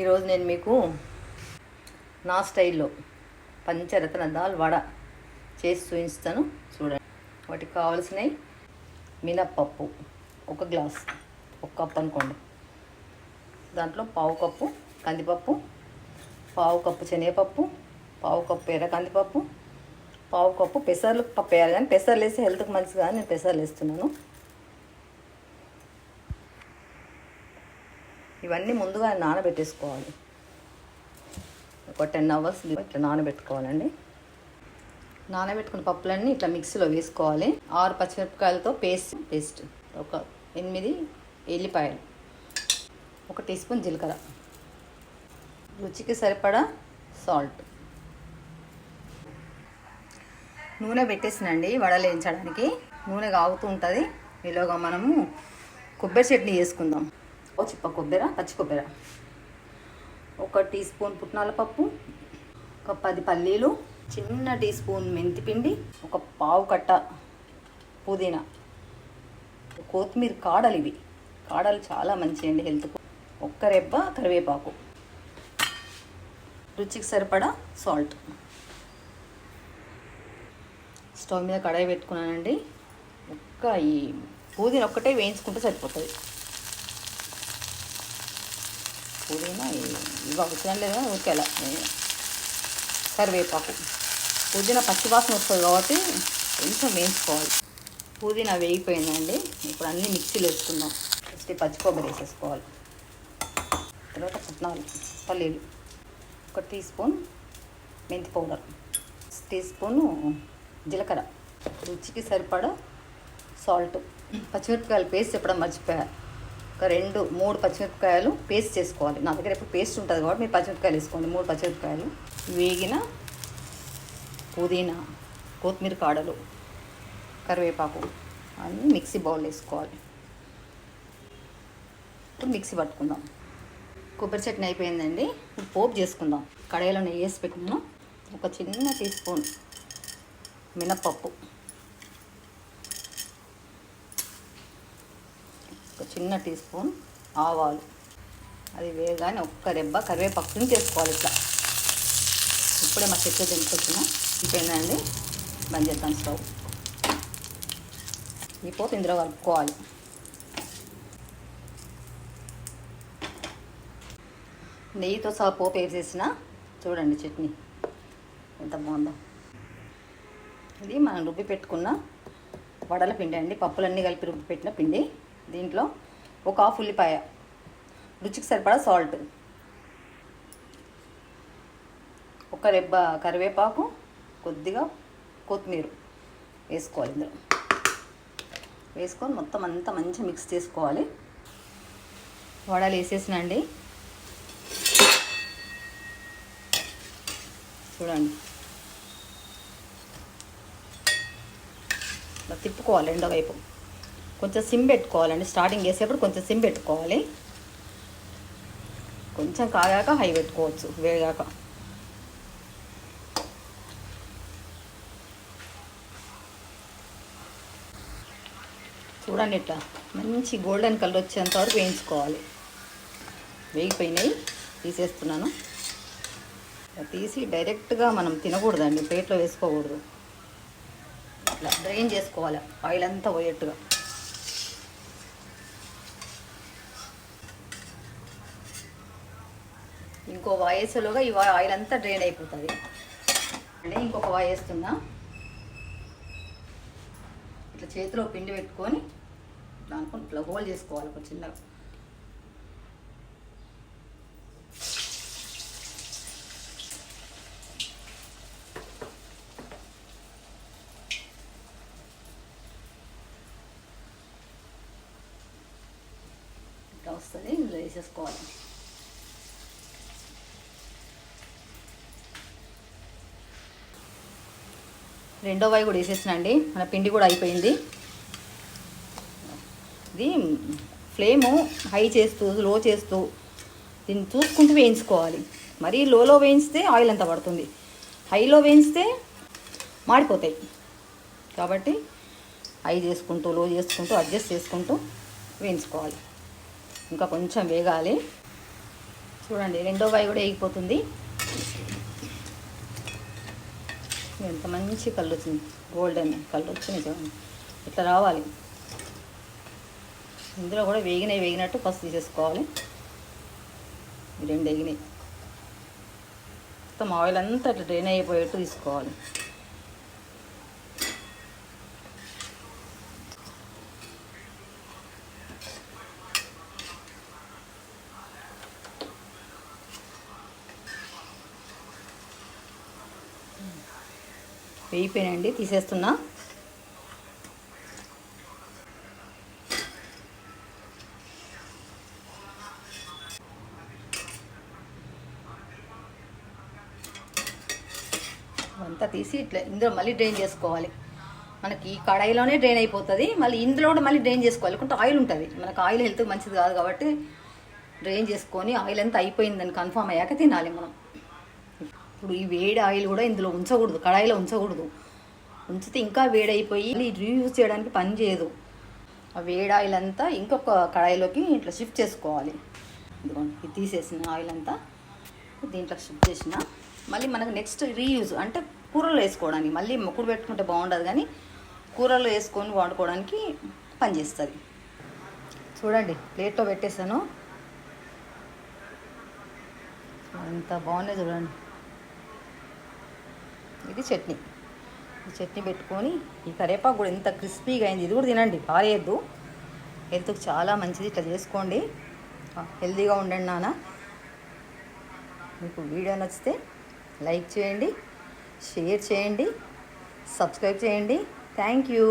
ఈరోజు నేను మీకు నా స్టైల్లో పంచరత్న దాల్ వడ చేసి చూపిస్తాను. చూడండి. వాటికి కావాల్సినవి మినప్పప్పు ఒక గ్లాస్ ఒక కప్పు అనుకోండి. దాంట్లో పావు కప్పు కందిపప్పు పావు కప్పు శనగపప్పు పావు కప్పు ఎర్ర కందిపప్పు పావు కప్పు పెసర్లు పప్పు వేయాలి కానీ పెసర్లు వేసి హెల్త్కి మంచిది కానీ నేను పెసర్లు వేస్తున్నాను. ఇవన్నీ ముందుగా నానబెట్టేసుకోవాలి. ఒక టెన్ అవర్స్ ఇట్లా నానబెట్టుకోవాలండి. నానబెట్టుకున్న పప్పులన్నీ ఇట్లా మిక్సీలో వేసుకోవాలి. ఆరు పచ్చిమిరపకాయలతో పేస్ట్ పేస్ట్. ఒక ఎనిమిది ఎల్లిపాయలు. ఒక టీ స్పూన్ జీలకర్ర. రుచికి సరిపడా సాల్ట్. నూనె పెట్టేసినండి వడలు వేయించడానికి నూనె కాగుతూ ఉంటుంది. ఈలోగా మనము కొబ్బరి చట్నీ చేసుకుందాం. ఒక చిప్ప కొబ్బరి పచ్చి కొబ్బరి ఒక టీ స్పూన్ పుట్నాల పప్పు ఒక పది పల్లీలు చిన్న టీ స్పూన్ మెంతిపిండి ఒక పావు కట్ట పుదీనా. కొత్తిమీర కాడలు ఇవి. కాడలు చాలా మంచి అండి హెల్త్కు. ఒక్క రెబ్బ కరివేపాకు. రుచికి సరిపడా సాల్ట్. స్టవ్ మీద కడాయి పెట్టుకున్నానండి. ఒక్క ఈ పుదీనా ఒక్కటే వేయించుకుంటే సరిపోతుంది. పుదీనా ఇవి అవసరం లేదు కానీ కరివేపాకు. పుదీనా పచ్చివాసన వస్తుంది కాబట్టి కొంచెం వేయించుకోవాలి. పుదీనా వేగిపోయిందండి. ఇప్పుడు అన్నీ మిక్సీలో వేసుకుందాం. ఫస్ట్ పచ్చి కొబ్బరి వేసేసుకోవాలి. తర్వాత పుట్నాలు. పల్లీలు. ఒక టీ స్పూన్ మెంతి పౌడర్. టీ స్పూను జీలకర్ర. రుచికి సరిపడా సాల్ట్. పచ్చిమిరపకాయలు పేస్ట్ చెప్పడం మర్చిపోయారు ఒక రెండు మూడు పచ్చిమిరపకాయలు పేస్ట్ చేసుకోవాలి. నా దగ్గర ఎప్పుడు పేస్ట్ ఉంటుంది కాబట్టి మీరు పచ్చిమిరపకాయలు వేసుకోండి. మూడు పచ్చిమిరపకాయలు వేగిన పుదీనా కొత్తిమీర కాడలు కరివేపాకు అన్నీ మిక్సీ బౌల్ వేసుకోవాలి. ఇప్పుడు మిక్సీ పట్టుకుందాం. కొబ్బరి చట్నీ అయిపోయిందండి. ఇప్పుడు పోపు చేసుకుందాం. కడాయిలో నెయ్యి వేసి పెట్టుకున్నాం. ఒక చిన్న టీ స్పూన్ మినప్పప్పు. ఒక చిన్న టీ స్పూన్ ఆవాలు. అది వేగానే ఒక్క రెబ్బ కరివేపాకుని చేసుకోవాలి ఇట్లా. ఇప్పుడే మా చెట్టు దింపుకొచ్చిన అయిపోయిందండి బంద్ చేద్దాం స్టవ్. ఈ పోపు ఇందులో కలుపుకోవాలి. నెయ్యితో సహా పోపు వేసేసిన. చూడండి చట్నీ. ఎంత బాగుందో. ఇది మనం రుబ్బి పెట్టుకున్న వడల పిండి అండి. పప్పులన్నీ కలిపి రుబ్బి పెట్టిన పిండి. దీంట్లో ఒక హాఫ్ ఉల్లిపాయ రుచికి సరిపడా సాల్ట్ ఒక రెబ్బ కరివేపాకు కొద్దిగా కొత్తిమీర వేసుకోవాలి ఇందులో. వేసుకొని మొత్తం అంతా మంచిగా మిక్స్ చేసుకోవాలి. వడలు వేసేసినండి చూడండి. ఇట్లా తిప్పుకోవాలి రెండో వైపు. కొంచెం సిమ్ పెట్టుకోవాలండి. స్టార్టింగ్ చేసేప్పుడు కొంచెం సిమ్ పెట్టుకోవాలి. కొంచెం కాగాక హై పెట్టుకోవచ్చు వేగాక. చూడండి ఇట్లా మంచి గోల్డెన్ కలర్ వచ్చేంత వరకు వేయించుకోవాలి. వేగిపోయినాయి తీసేస్తున్నాను. తీసి డైరెక్ట్గా మనం తినకూడదండి ప్లేట్లో వేసుకోకూడదు. ఇట్లా డ్రైన్ చేసుకోవాలి ఆయిల్ అంతా పోయేట్టుగా. ఇంకో వాయేసేలోగా ఈ వా- ఆయిల్ అంతా డ్రైన్ అయిపోతుంది. అంటే ఇంకొక వాయి ఇట్లా చేతిలో పిండి పెట్టుకొని దానికి ఇట్లా హోల్ చేసుకోవాలి ఒక చిన్నగా వస్తుంది ఇందులో వేసేసుకోవాలి. రెండో వాయి కూడా వేసేసినండి. మన పిండి కూడా అయిపోయింది. ఇది ఫ్లేము హై చేస్తూ లో చేస్తూ దీన్ని చూసుకుంటూ వేయించుకోవాలి. మరీ లోలో వేయించితే ఆయిల్ అంతా పడుతుంది. హైలో వేయించితే మాడిపోతాయి. కాబట్టి హై చేసుకుంటూ లో చేసుకుంటూ అడ్జస్ట్ చేసుకుంటూ వేయించుకోవాలి. ఇంకా కొంచెం వేగాలి. చూడండి రెండో వాయి కూడా వేగిపోతుంది. ఎంత మంచి కళ్ళు వచ్చింది గోల్డెన్ కళ్ళు వచ్చినాయి చూడండి ఇట్లా రావాలి? ఇందులో కూడా వేగినాయి వేగినట్టు ఫస్ట్ తీసేసుకోవాలి. రెండు వేగినాయి. మొత్తం ఆయిల్ అంతా అట్లా డ్రైన్ అయిపోయేట్టు తీసుకోవాలి. వేయిపోయినండి తీసేస్తున్నా. అంతా తీసి ఇట్లా ఇందులో మళ్ళీ డ్రైన్ చేసుకోవాలి. మనకి ఈ కడాయిలోనే డ్రైన్ అయిపోతుంది మళ్ళీ ఇందులో కూడా మళ్ళీ డ్రైన్ చేసుకోవాలి. లేకుంటే ఆయిల్ ఉంటుంది. మనకు ఆయిల్ హెల్త్ మంచిది కాదు కాబట్టి డ్రైన్ చేసుకొని ఆయిల్ అంతా అయిపోయిందని కన్ఫామ్ అయ్యాక తినాలి మనం. ఇప్పుడు ఈ వేడి ఆయిల్ కూడా ఇందులో ఉంచకూడదు కడాయిలో ఉంచకూడదు. ఉంచితే ఇంకా వేడైపోయి రీయూజ్ చేయడానికి పని చేయదు. ఆ వేడి ఆయిల్ అంతా ఇంకొక కడాయిలోకి ఇట్లా షిఫ్ట్ చేసుకోవాలి. ఇదిగోండి ఇది తీసేసిన ఆయిల్ అంతా దీంట్లో షిఫ్ట్ చేసిన. మళ్ళీ మనకు నెక్స్ట్ రీయూజ్ అంటే కూరలో వేసుకోవడానికి మళ్ళీ మొక్కుడు పెట్టుకుంటే బాగుండదు కానీ కూరలో వేసుకొని వాడుకోవడానికి పనిచేస్తుంది చూడండి ప్లేట్లో పెట్టేసాను అంత బాగున్నాయి చూడండి. ఇది చట్నీ. ఈ చట్నీ పెట్టుకొని ఈ కరేపాకు కూడా ఎంత క్రిస్పీగా అయింది. ఇది కూడా తినండి పారేయద్దు. హెల్త్కి చాలా మంచిది ఇట్లా చేసుకోండి. హెల్తీగా ఉండండి నాన్న. మీకు వీడియో నచ్చితే లైక్ చేయండి షేర్ చేయండి సబ్స్క్రైబ్ చేయండి. Thank you